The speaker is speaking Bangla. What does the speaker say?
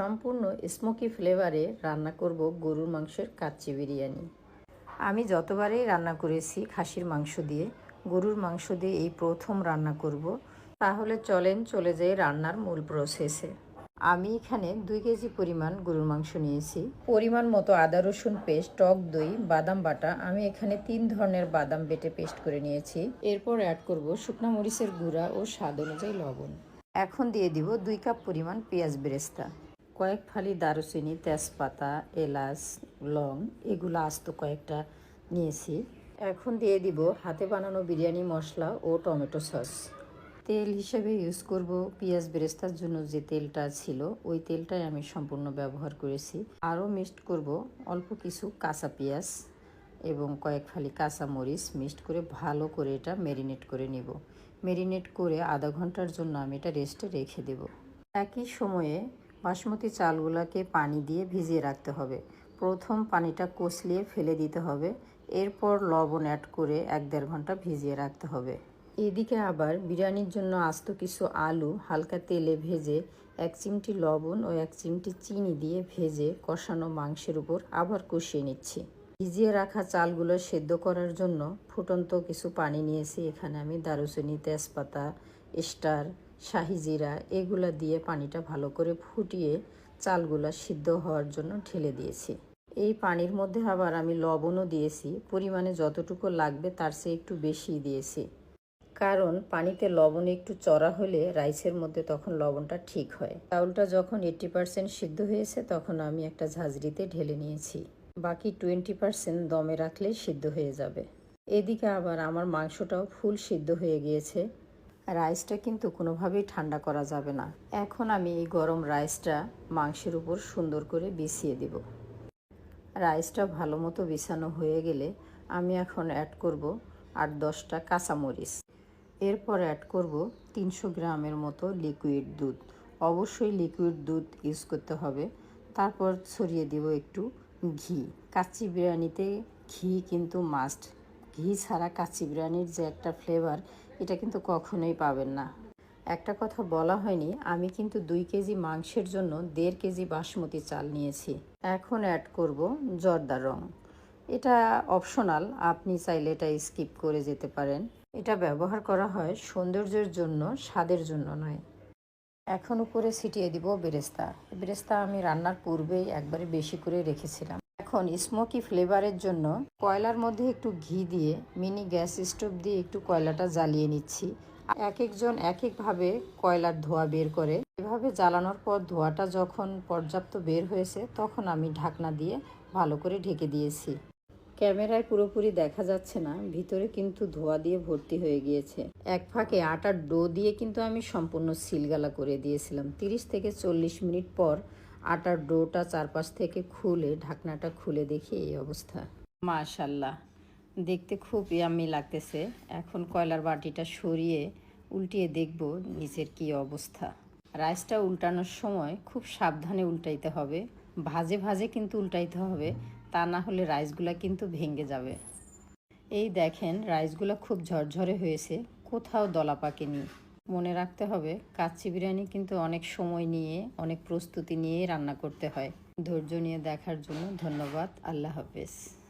সম্পূর্ণ স্মোকি ফ্লেভারে রান্না করব গরুর মাংসের কাচ্চি বিরিয়ানি। আমি যতবারই রান্না করেছি খাসির মাংস দিয়ে, গরুর মাংস দিয়ে এই প্রথম রান্না করব, তাহলে চলেন চলে যাই রান্নার মূল প্রসেসে আমি এখানে দুই কেজি পরিমাণ গরুর মাংস নিয়েছি। পরিমাণ মতো আদা, রসুন পেস্ট, টক দই, বাদাম বাটা, আমি এখানে তিন ধরনের বাদাম বেটে পেস্ট করে নিয়েছি। এরপর অ্যাড করব শুকনো মরিচের গুঁড়া ও স্বাদ অনুযায়ী লবণ। এখন দিয়ে দিব দুই কাপ পরিমাণ পেঁয়াজ বেরেস্তা। কয়েক ফালি দারুচিনি, তেজপাতা, এলাচ, লং, এগুলো আস্ত কয়েকটা নিয়েছি। এখন দিয়ে দিব হাতে বানানো বিরিয়ানি মশলা ও টমেটো সস। তেল হিসেবে ইউজ করব পেঁয়াজ বেরেস্তার জন্য যে তেলটা ছিল, ওই তেলটাই আমি সম্পূর্ণ ব্যবহার করেছি। আরও মিক্সড করব অল্প কিছু কাঁচা পেঁয়াজ এবং কয়েক ফালি কাঁচা মরিচ মিক্সড করে ভালো করে এটা ম্যারিনেট করে নিব। ম্যারিনেট করে আধা ঘণ্টার জন্য আমি এটা রেস্টে রেখে দেব। একই সময়ে বাসমতি চালগুলোকে পানি দিয়ে ভিজিয়ে রাখতে হবে। প্রথম পানিটা কষলিয়ে ফেলে দিতে হবে। এরপর লবণ অ্যাড করে এক দেড় ঘণ্টা ভিজিয়ে রাখতে হবে। এদিকে আবার বিরিয়ানির জন্য আস্ত কিছু আলু হালকা তেলে ভেজে এক চিমটি লবণ ও এক চিমটি চিনি দিয়ে ভেজে কষানো মাংসের উপর আবার কষিয়ে নিচ্ছি। ভিজিয়ে রাখা চালগুলো সেদ্ধ করার জন্য ফুটন্ত কিছু পানি নিয়েছি। এখানে আমি দারুচিনি, তেজপাতা, স্টার শাহি জিরা, এগুলা দিয়ে পানিটা ভালো করে ফুটিয়ে চালগুলা সিদ্ধ হওয়ার জন্য ঢেলে দিয়েছি। এই পানির মধ্যে আবার আমি লবণও দিয়েছি, পরিমাণে যতটুকু লাগবে তার চেয়ে একটু বেশি দিয়েছি। কারণ পানিতে লবণ একটু চড়া হলে রাইসের মধ্যে তখন লবণটা ঠিক হয়। চাউলটা যখন এইট্টি পার্সেন্ট সিদ্ধ হয়েছে তখন আমি একটা ঝাঁঝরিতে ঢেলে নিয়েছি। বাকি টোয়েন্টি পার্সেন্ট দমে রাখলেই সিদ্ধ হয়ে যাবে। এদিকে আবার আমার মাংসটাও ফুল সিদ্ধ হয়ে গিয়েছে। রাইসটা কিন্তু কোনোভাবেই ঠান্ডা করা যাবে না। এখন আমি এই গরম রাইসটা মাংসের উপর সুন্দর করে বিছিয়ে দিব। রাইসটা ভালো মতো বিছানো হয়ে গেলে আমি এখন অ্যাড করব আট দশটা কাঁচামরিচ। এরপর অ্যাড করব তিনশো গ্রামের মতো লিকুইড দুধ। অবশ্যই লিকুইড দুধ ইউজ করতে হবে। তারপর ছড়িয়ে দিব একটু ঘি। কাচ্চি বিরিয়ানিতে ঘি কিন্তু মাস্ট ঘি ছাড়া কাচ্চি বিরিয়ানির যে একটা ফ্লেভার এটা কিন্তু কখনোই পাবেন না। একটা কথা বলা হয়নি, আমি কিন্তু দুই কেজি মাংসের জন্য দেড় কেজি বাসমতি চাল নিয়েছি। এখন অ্যাড করব জর্দার রং। এটা অপশনাল আপনি চাইলে এটা স্কিপ করে যেতে পারেন। এটা ব্যবহার করা হয় সৌন্দর্যের জন্য, স্বাদের জন্য নয়। এখন উপরে ছিটিয়ে দিব বেরেস্তা। বেরেস্তা আমি রান্নার পূর্বেই একবারে বেশি করে রেখেছিলাম। এখন স্মোকি ফ্লেভারের জন্য কয়লার মধ্যে একটু ঘি দিয়ে মিনি গ্যাস স্টোভ দিয়ে একটু কয়লাটা জ্বালিয়ে নিচ্ছি। এক একজন এক একভাবে কয়লার ধোয়া বের করে। এভাবে জ্বালানোর পর ধোয়াটা যখন পর্যাপ্ত বের হয়েছে, তখন আমি ঢাকনা দিয়ে ভালো করে ঢেকে দিয়েছি। ক্যামেরায় পুরোপুরি দেখা যাচ্ছে না, ভিতরে কিন্তু ধোয়া দিয়ে ভর্তি হয়ে গিয়েছে। এক ফাঁকে আটার ডো দিয়ে কিন্তু আমি সম্পূর্ণ সিলগালা করে দিয়েছিলাম। তিরিশ থেকে চল্লিশ মিনিট পর আটার ডোটা চারপাশ থেকে খুলে, ঢাকনাটা খুলে দেখি এই অবস্থা। মাশাল্লাহ। দেখতে খুব ইয়ামি লাগতেছে। এখন কয়লার বাটিটা সরিয়ে উল্টিয়ে দেখব নিচের কি অবস্থা। রাইসটা উল্টানোর সময় খুব সাবধানে উল্টাইতে হবে। ভাজে ভাজে কিন্তু উল্টাইতে হবে, তা না হলে রাইসগুলা কিন্তু ভেঙে যাবে। এই দেখেন, রাইসগুলো খুব ঝরঝরে হয়েছে। কোথাও দলা পাকেনি মনে রাখতে হবে, কাচ্চি বিরিয়ানি কিন্তু অনেক সময় নিয়ে, অনেক প্রস্তুতি নিয়ে রান্না করতে হয়। ধৈর্য নিয়ে দেখার জন্য ধন্যবাদ। আল্লাহ হাফেজ।